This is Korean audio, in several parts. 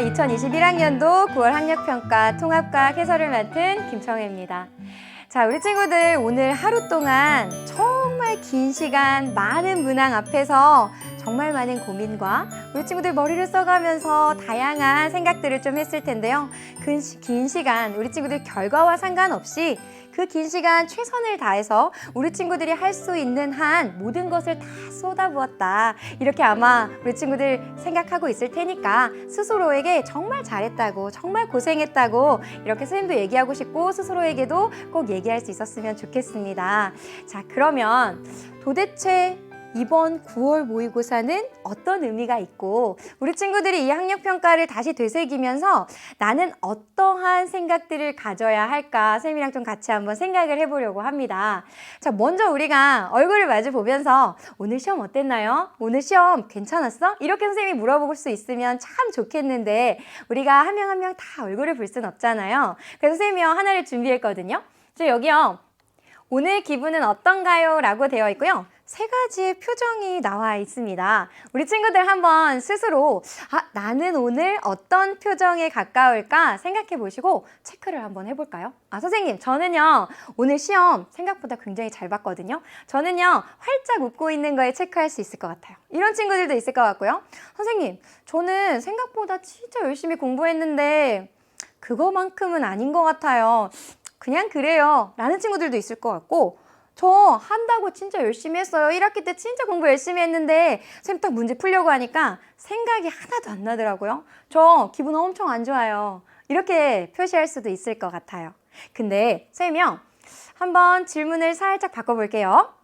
2021학년도 9월 학력평가 통합과학 해설을 맡은 김청혜입니다. 자, 우리 친구들 오늘 하루 동안 정말 긴 시간 많은 문항 앞에서 정말 많은 고민과 우리 친구들 머리를 써가면서 다양한 생각들을 좀 했을 텐데요. 그긴 시간 우리 친구들 결과와 상관없이 그 긴 시간 최선을 다해서 우리 친구들이 할 수 있는 한 모든 것을 다 쏟아부었다. 이렇게 아마 우리 친구들 생각하고 있을 테니까 스스로에게 정말 잘했다고, 정말 고생했다고 이렇게 선생님도 얘기하고 싶고 스스로에게도 꼭 얘기할 수 있었으면 좋겠습니다. 자, 그러면 도대체 이번 9월 모의고사는 어떤 의미가 있고 우리 친구들이 이 학력 평가를 다시 되새기면서 나는 어떠한 생각들을 가져야 할까 쌤이랑 좀 같이 한번 생각을 해보려고 합니다. 자, 먼저 우리가 얼굴을 마주 보면서 오늘 시험 어땠나요? 오늘 시험 괜찮았어? 이렇게 선생님이 물어볼 수 있으면 참 좋겠는데 우리가 한 명 한 명 다 얼굴을 볼 순 없잖아요. 그래서 선생님이요 하나를 준비했거든요. 저 여기요. 오늘 기분은 어떤가요? 라고 되어 있고요. 세 가지의 표정이 나와 있습니다. 우리 친구들 한번 스스로 아, 나는 오늘 어떤 표정에 가까울까 생각해 보시고 체크를 한번 해볼까요? 아, 선생님, 저는요, 오늘 시험 생각보다 굉장히 잘 봤거든요. 저는요, 활짝 웃고 있는 거에 체크할 수 있을 것 같아요. 이런 친구들도 있을 것 같고요. 선생님, 저는 생각보다 진짜 열심히 공부했는데 그거만큼은 아닌 것 같아요. 그냥 그래요. 라는 친구들도 있을 것 같고, 저 한다고 진짜 열심히 했어요. 1학기 때 진짜 공부 열심히 했는데 쌤 딱 문제 풀려고 하니까 생각이 하나도 안 나더라고요. 저 기분 엄청 안 좋아요. 이렇게 표시할 수도 있을 것 같아요. 근데 쌤이요. 한번 질문을 살짝 바꿔볼게요.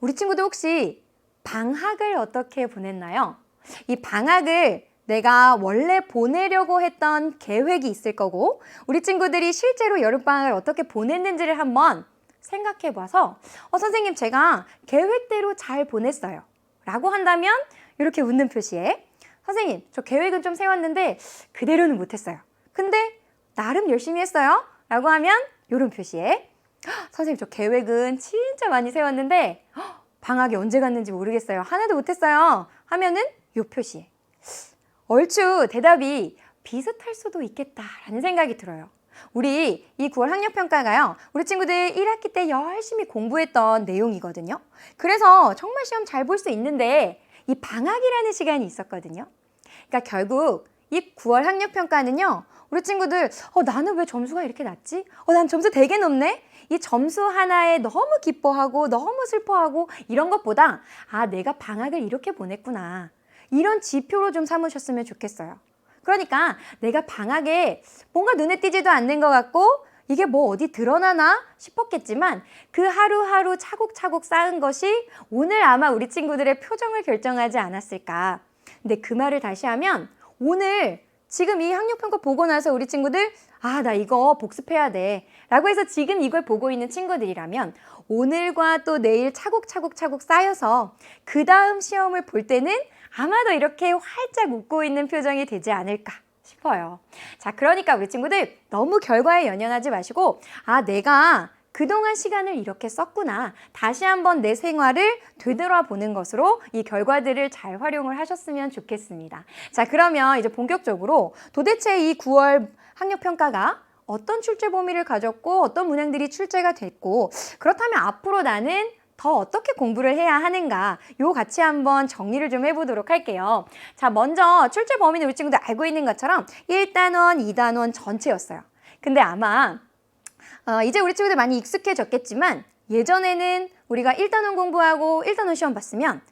우리 친구들 혹시 방학을 어떻게 보냈나요? 이 방학을 내가 원래 보내려고 했던 계획이 있을 거고 우리 친구들이 실제로 여름방학을 어떻게 보냈는지를 한번 생각해 봐서 어, 선생님 제가 계획대로 잘 보냈어요. 라고 한다면 이렇게 웃는 표시에 선생님 저 계획은 좀 세웠는데 그대로는 못했어요. 근데 나름 열심히 했어요. 라고 하면 이런 표시에 "헉, 선생님 저 계획은 진짜 많이 세웠는데 헉, 방학이 언제 갔는지 모르겠어요. 하나도 못했어요. 하면은 이 표시에 얼추 대답이 비슷할 수도 있겠다라는 생각이 들어요. 우리 이 9월 학력평가가요. 우리 친구들 1학기 때 열심히 공부했던 내용이거든요. 그래서 정말 시험 잘 볼 수 있는데 이 방학이라는 시간이 있었거든요. 그러니까 결국 이 9월 학력평가는요. 우리 친구들 어, 나는 왜 점수가 이렇게 낮지? 어, 난 점수 되게 높네? 이 점수 하나에 너무 기뻐하고 너무 슬퍼하고 이런 것보다 아 내가 방학을 이렇게 보냈구나. 이런 지표로 좀 삼으셨으면 좋겠어요. 그러니까 내가 방학에 뭔가 눈에 띄지도 않는 것 같고 이게 뭐 어디 드러나나 싶었겠지만 그 하루하루 차곡차곡 쌓은 것이 오늘 아마 우리 친구들의 표정을 결정하지 않았을까. 근데 그 말을 다시 하면 오늘 지금 이 학력평가 보고 나서 우리 친구들 아, 나 이거 복습해야 돼. 라고 해서 지금 이걸 보고 있는 친구들이라면 오늘과 또 내일 차곡차곡차곡 쌓여서 그 다음 시험을 볼 때는 아마도 이렇게 활짝 웃고 있는 표정이 되지 않을까 싶어요. 자, 그러니까 우리 친구들 너무 결과에 연연하지 마시고, 아, 내가 그동안 시간을 이렇게 썼구나. 다시 한번 내 생활을 되돌아보는 것으로 이 결과들을 잘 활용을 하셨으면 좋겠습니다. 자, 그러면 이제 본격적으로 도대체 이 9월 학력평가가 어떤 출제 범위를 가졌고 어떤 문항들이 출제가 됐고 그렇다면 앞으로 나는 더 어떻게 공부를 해야 하는가 요 같이 한번 정리를 좀 해보도록 할게요. 자 먼저 출제 범위는 우리 친구들 알고 있는 것처럼 1단원, 2단원 전체였어요. 근데 아마 어, 이제 우리 친구들 많이 익숙해졌겠지만 예전에는 우리가 1단원 공부하고 1단원 시험 봤으면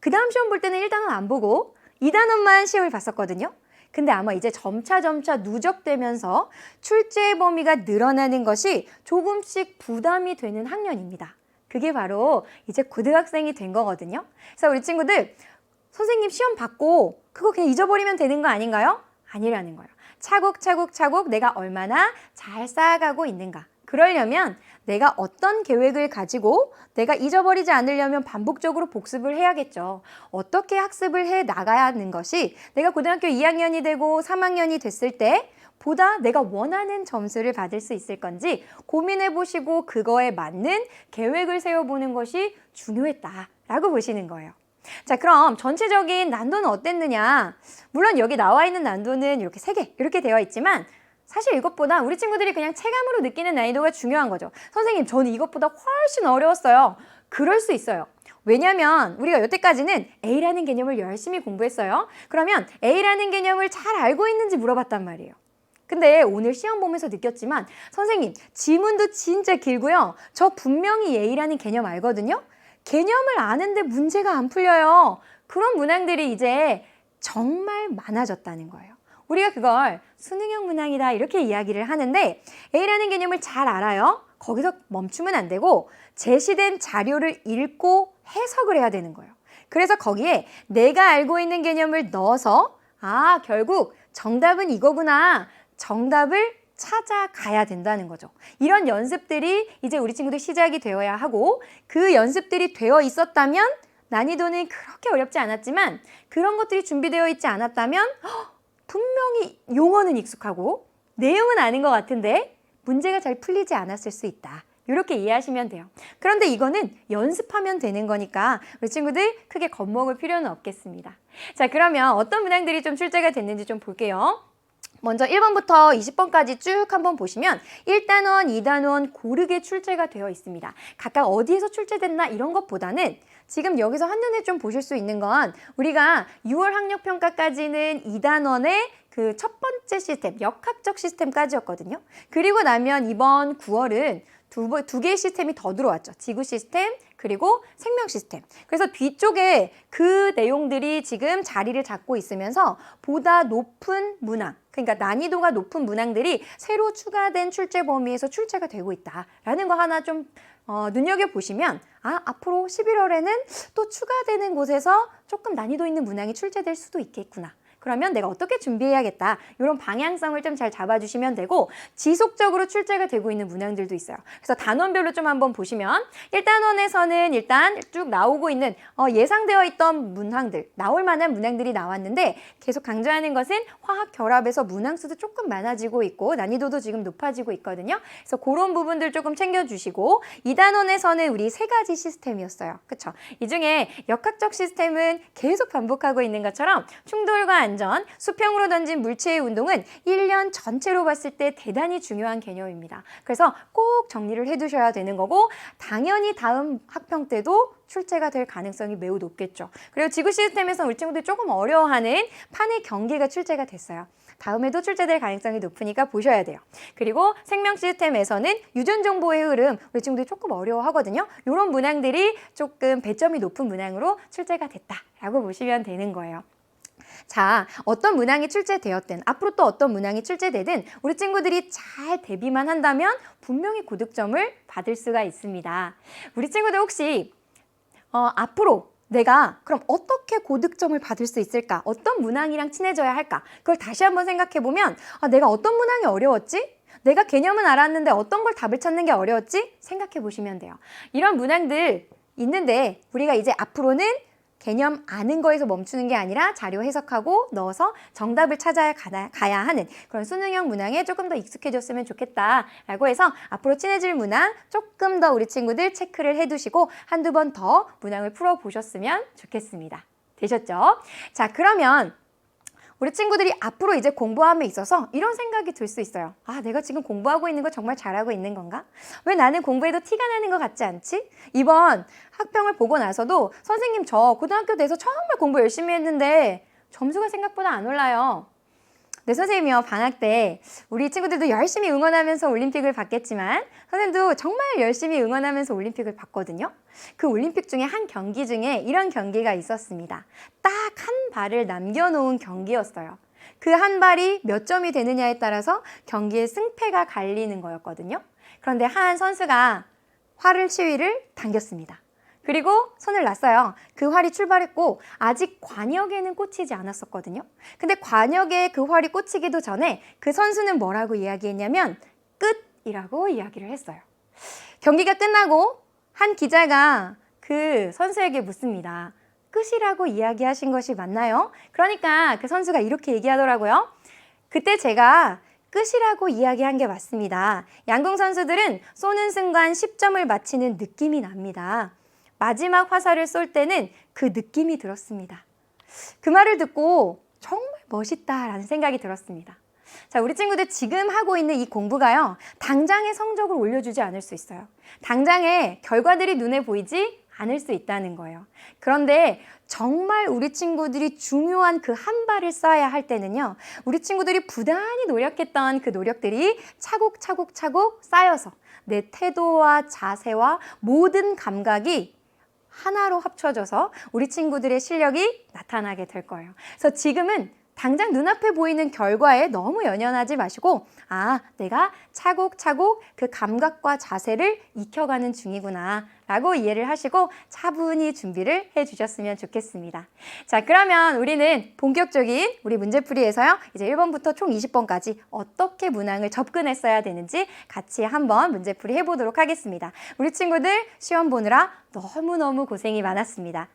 그 다음 시험 볼 때는 1단원 안 보고 2단원만 시험을 봤었거든요. 근데 아마 이제 점차 점차 누적되면서 출제 범위가 늘어나는 것이 조금씩 부담이 되는 학년입니다. 그게 바로 이제 고등학생이 된 거거든요. 그래서 우리 친구들 선생님 시험 받고 그거 그냥 잊어버리면 되는 거 아닌가요? 아니라는 거예요. 차곡차곡차곡 내가 얼마나 잘 쌓아가고 있는가. 그러려면 내가 어떤 계획을 가지고 내가 잊어버리지 않으려면 반복적으로 복습을 해야겠죠. 어떻게 학습을 해 나가야 하는 것이 내가 고등학교 2학년이 되고 3학년이 됐을 때 보다 내가 원하는 점수를 받을 수 있을 건지 고민해 보시고 그거에 맞는 계획을 세워보는 것이 중요했다라고 보시는 거예요. 자, 그럼 전체적인 난도는 어땠느냐? 물론 여기 나와 있는 난도는 이렇게 세 개 이렇게 되어 있지만 사실 이것보다 우리 친구들이 그냥 체감으로 느끼는 난이도가 중요한 거죠. 선생님, 저는 이것보다 훨씬 어려웠어요. 그럴 수 있어요. 왜냐면 우리가 여태까지는 A라는 개념을 열심히 공부했어요. 그러면 A라는 개념을 잘 알고 있는지 물어봤단 말이에요. 근데 오늘 시험 보면서 느꼈지만 선생님 지문도 진짜 길고요. 저 분명히 A라는 개념 알거든요. 개념을 아는데 문제가 안 풀려요. 그런 문항들이 이제 정말 많아졌다는 거예요. 우리가 그걸 수능형 문항이다 이렇게 이야기를 하는데 A라는 개념을 잘 알아요. 거기서 멈추면 안 되고 제시된 자료를 읽고 해석을 해야 되는 거예요. 그래서 거기에 내가 알고 있는 개념을 넣어서 아, 결국 정답은 이거구나. 정답을 찾아가야 된다는 거죠. 이런 연습들이 이제 우리 친구들 시작이 되어야 하고 그 연습들이 되어 있었다면 난이도는 그렇게 어렵지 않았지만 그런 것들이 준비되어 있지 않았다면 헉, 분명히 용어는 익숙하고 내용은 아는 것 같은데 문제가 잘 풀리지 않았을 수 있다. 이렇게 이해하시면 돼요. 그런데 이거는 연습하면 되는 거니까 우리 친구들 크게 겁먹을 필요는 없겠습니다. 자, 그러면 어떤 문항들이 좀 출제가 됐는지 좀 볼게요. 먼저 1번부터 20번까지 쭉 한번 보시면 1단원, 2단원 고르게 출제가 되어 있습니다. 각각 어디에서 출제됐나 이런 것보다는 지금 여기서 한눈에 좀 보실 수 있는 건 우리가 6월 학력평가까지는 2단원의 그 첫 번째 시스템, 역학적 시스템까지였거든요. 그리고 나면 이번 9월은 두, 번- 두 개의 시스템이 더 들어왔죠. 지구 시스템, 그리고 생명 시스템. 그래서 뒤쪽에 그 내용들이 지금 자리를 잡고 있으면서 보다 높은 문항, 그러니까 난이도가 높은 문항들이 새로 추가된 출제 범위에서 출제가 되고 있다라는 거 하나 좀 어, 눈여겨보시면 아, 앞으로 11월에는 또 추가되는 곳에서 조금 난이도 있는 문항이 출제될 수도 있겠구나. 그러면 내가 어떻게 준비해야겠다. 이런 방향성을 좀 잘 잡아주시면 되고 지속적으로 출제가 되고 있는 문항들도 있어요. 그래서 단원별로 좀 한번 보시면 1단원에서는 일단 쭉 나오고 있는 어, 예상되어 있던 문항들, 나올 만한 문항들이 나왔는데 계속 강조하는 것은 화학 결합에서 문항 수도 조금 많아지고 있고 난이도도 지금 높아지고 있거든요. 그래서 그런 부분들 조금 챙겨주시고 2단원에서는 우리 세 가지 시스템이었어요. 그렇죠? 이 중에 역학적 시스템은 계속 반복하고 있는 것처럼 충돌과 안 전, 수평으로 던진 물체의 운동은 1년 전체로 봤을 때 대단히 중요한 개념입니다. 그래서 꼭 정리를 해두셔야 되는 거고 당연히 다음 학평 때도 출제가 될 가능성이 매우 높겠죠. 그리고 지구 시스템에서 우리 친구들이 조금 어려워하는 판의 경계가 출제가 됐어요. 다음에도 출제될 가능성이 높으니까 보셔야 돼요. 그리고 생명 시스템에서는 유전 정보의 흐름 우리 친구들이 조금 어려워하거든요. 이런 문항들이 조금 배점이 높은 문항으로 출제가 됐다라고 보시면 되는 거예요. 자, 어떤 문항이 출제되었든 앞으로 또 어떤 문항이 출제되든 우리 친구들이 잘 대비만 한다면 분명히 고득점을 받을 수가 있습니다. 우리 친구들 혹시 어, 앞으로 내가 그럼 어떻게 고득점을 받을 수 있을까? 어떤 문항이랑 친해져야 할까? 그걸 다시 한번 생각해 보면 아, 내가 어떤 문항이 어려웠지? 내가 개념은 알았는데 어떤 걸 답을 찾는 게 어려웠지? 생각해 보시면 돼요. 이런 문항들 있는데 우리가 이제 앞으로는 개념 아는 거에서 멈추는 게 아니라 자료 해석하고 넣어서 정답을 찾아야 가야 하는 그런 수능형 문항에 조금 더 익숙해졌으면 좋겠다라고 해서 앞으로 친해질 문항 조금 더 우리 친구들 체크를 해두시고 한두 번 더 문항을 풀어보셨으면 좋겠습니다. 되셨죠? 자, 그러면 우리 친구들이 앞으로 이제 공부함에 있어서 이런 생각이 들 수 있어요. 아, 내가 지금 공부하고 있는 거 정말 잘하고 있는 건가? 왜 나는 공부해도 티가 나는 것 같지 않지? 이번 학평을 보고 나서도 선생님 저 고등학교 돼서 정말 공부 열심히 했는데 점수가 생각보다 안 올라요. 네, 선생님이요. 방학 때 우리 친구들도 열심히 응원하면서 올림픽을 봤겠지만 선생님도 정말 열심히 응원하면서 올림픽을 봤거든요. 그 올림픽 중에 한 경기 중에 이런 경기가 있었습니다. 딱 한 발을 남겨놓은 경기였어요. 그 한 발이 몇 점이 되느냐에 따라서 경기의 승패가 갈리는 거였거든요. 그런데 한 선수가 활을 시위를 당겼습니다. 그리고 손을 놨어요. 그 활이 출발했고 아직 관역에는 꽂히지 않았었거든요. 근데 관역에 그 활이 꽂히기도 전에 그 선수는 뭐라고 이야기했냐면 끝이라고 이야기를 했어요. 경기가 끝나고 한 기자가 그 선수에게 묻습니다. 끝이라고 이야기하신 것이 맞나요? 그러니까 그 선수가 이렇게 얘기하더라고요. 그때 제가 끝이라고 이야기한 게 맞습니다. 양궁 선수들은 쏘는 순간 10점을 맞히는 느낌이 납니다. 마지막 화살을 쏠 때는 그 느낌이 들었습니다. 그 말을 듣고 정말 멋있다라는 생각이 들었습니다. 자, 우리 친구들 지금 하고 있는 이 공부가요, 당장의 성적을 올려주지 않을 수 있어요. 당장의 결과들이 눈에 보이지 않을 수 있다는 거예요. 그런데 정말 우리 친구들이 중요한 그 한 발을 쏴야 할 때는요, 우리 친구들이 부단히 노력했던 그 노력들이 차곡차곡 차곡 쌓여서 내 태도와 자세와 모든 감각이 하나로 합쳐져서 우리 친구들의 실력이 나타나게 될 거예요. 그래서 지금은 당장 눈앞에 보이는 결과에 너무 연연하지 마시고, 아, 내가 차곡차곡 그 감각과 자세를 익혀가는 중이구나. 라고 이해를 하시고 차분히 준비를 해 주셨으면 좋겠습니다. 자, 그러면 우리는 본격적인 우리 문제풀이에서요. 이제 1번부터 총 20번까지 어떻게 문항을 접근했어야 되는지 같이 한번 문제풀이 해보도록 하겠습니다. 우리 친구들 시험 보느라 너무너무 고생이 많았습니다.